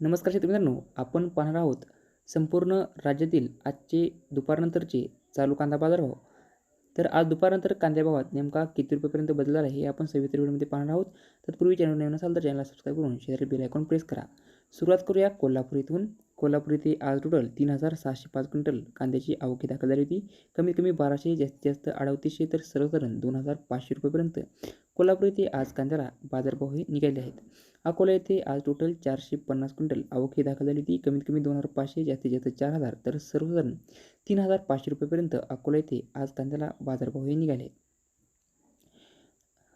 नमस्कार शेतकरी मित्रांनो आपण पाहणार आहोत संपूर्ण राज्यातील आजचे दुपारनंतरचे चालू कांदा बाजारभाव. तर आज दुपारनंतर कांद्या भावात नेमका किती रुपयेपर्यंत बदलला आहे हे आपण सविस्तर व्हिडिओमध्ये पाहणार आहोत. तत्पूर्वी चॅनल नवीन असाल तर चॅनलला सबस्क्राईब करून शेजारी बेल आयकॉन प्रेस करा. सुरुवात करूया कोल्हापूर इथून. कोल्हापूर येथे आज टोटल तीन हजार सहाशे पाच क्विंटल कांद्याची आवके दाखल झाली होती. कमीत कमी बाराशे जास्तीत जास्त अडतीसशे तर सर्वसाधारण दोन हजार पाचशे रुपयेपर्यंत कोल्हापूर येथे आज कांद्याला बाजारभाव हे निघाले आहेत. अकोला येथे आज टोटल चारशे पन्नास क्विंटल आवके दाखल झाली होती. कमीत कमी दोन हजार पाचशे जास्तीत जास्त चार हजार तर सर्वसाधारण तीन हजार पाचशे रुपयेपर्यंत अकोला येथे आज कांद्याला बाजारभाव हे निघाले आहेत.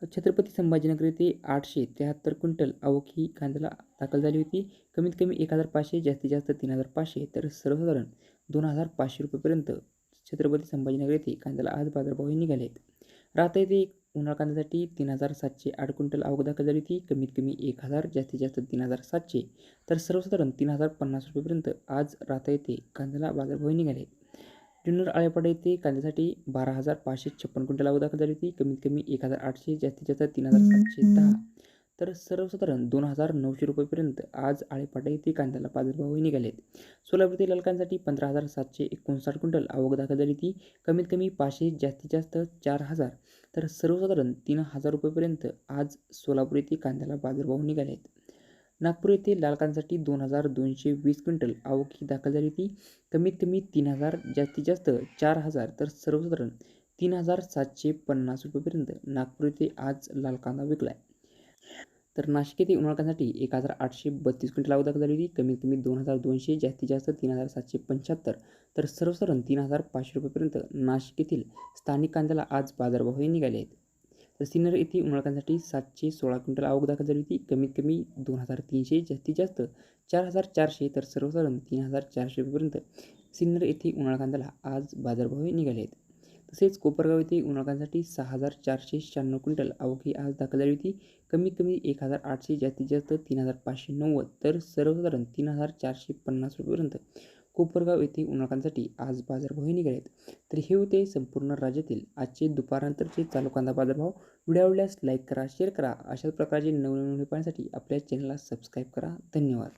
छत्रपती संभाजीनगर येथे आठशे त्र्याहत्तर क्विंटल आवक ही कांद्याला दाखल झाली होती. कमीत कमी एक हजार पाचशे जास्तीत जास्त तीन हजार पाचशे तर सर्वसाधारण दोन हजार पाचशे रुपयेपर्यंत छत्रपती संभाजीनगर येथे कांद्याला आज बाजारभावही निघाले आहेत. राहता येथे उन्हाळ कांद्यासाठी तीन हजार सातशे आठ क्विंटल आवक दाखल झाली होती. कमीत कमी एक हजार जास्तीत जास्त तीन हजार सातशे तर सर्वसाधारण तीन हजार पन्नास रुपयेपर्यंत आज राहता येथे कांद्याला बाजारभाव निघाले जुन्नर आळेपाडा येथे कांद्यासाठी बारा हजार पाचशे छप्पन क्विंटल आवक दाखल झाली होती. कमीत कमी एक हजार आठशे जास्तीत जास्त तीन हजार सातशे दहा. तर सर्वसाधारण दोन हजार नऊशे रुपयेपर्यंत आज आळेपाडा येथे कांद्याला बाजारभावही निघालेत. सोलापूर ते लाल कांद्यासाठी पंधरा हजार सातशे एकोणसाठ क्विंटल आवक दाखल झाली होती. कमीत कमी पाचशे जास्तीत जास्त चार हजार. तर सर्वसाधारण तीन हजार रुपयेपर्यंत आज सोलापूर येथे कांद्याला बाजारभाव निघाले आहेत नागपूर येथे लालकांसाठी दोन हजार दोनशे वीस क्विंटल आवक दाखल झाली होती. कमीत कमी तीन हजार जास्तीत जास्त चार हजार तर सर्वसाधारण तीन हजार सातशे पन्नास रुपयेपर्यंत नागपूर येथे आज लाल कांदा विकला आहे तर नाशिक येथे उन्हाळकांसाठी कांद्यासाठी एक हजार आठशे बत्तीस क्विंटल आवक दाखल झाली होती. कमीत कमी दोन हजार दोनशे जास्तीत जास्त तीन हजार सातशे पंच्याहत्तर तर सर्वसाधारण तीन हजार पाचशे रुपयेपर्यंत नाशिक येथील स्थानिक कांद्याला आज बाजारभावही निघाले आहेत. तर सिन्नर येथे उन्हाळकांसाठी सातशे सोळा क्विंटल आवक दाखल झाली होती. कमीत कमी दोन हजार तीनशे जास्तीत जास्त चार हजार चारशे तर सर्वसाधारण तीन हजार चारशेपर्यंत सिन्नर येथे उन्हाळकांदाला आज बाजारभावही निघाले आहेत. तसेच कोपरगाव येथे उन्हाळ्यासाठी सहा हजार चारशे शहाण्णव क्विंटल आवक ही आज दाखल झाली होती. कमीत कमी एक हजार आठशे जास्तीत जास्त तीन हजार पाचशे नव्वद तर सर्वसाधारण तीन हजार चारशे पन्नास रुपयेपर्यंत कोपरगाव येथे उन्हाळ्यासाठी आज बाजारभावही निघालेत तर हे होते संपूर्ण राज्यातील आजचे दुपारनंतरचे चालू कांदा बाजारभाव. व्हिडिओ आवडल्यास लाईक करा शेअर करा. अशाच प्रकारचे नवनवीन पाहण्यासाठी आपल्या चॅनलला सबस्क्राईब करा. धन्यवाद.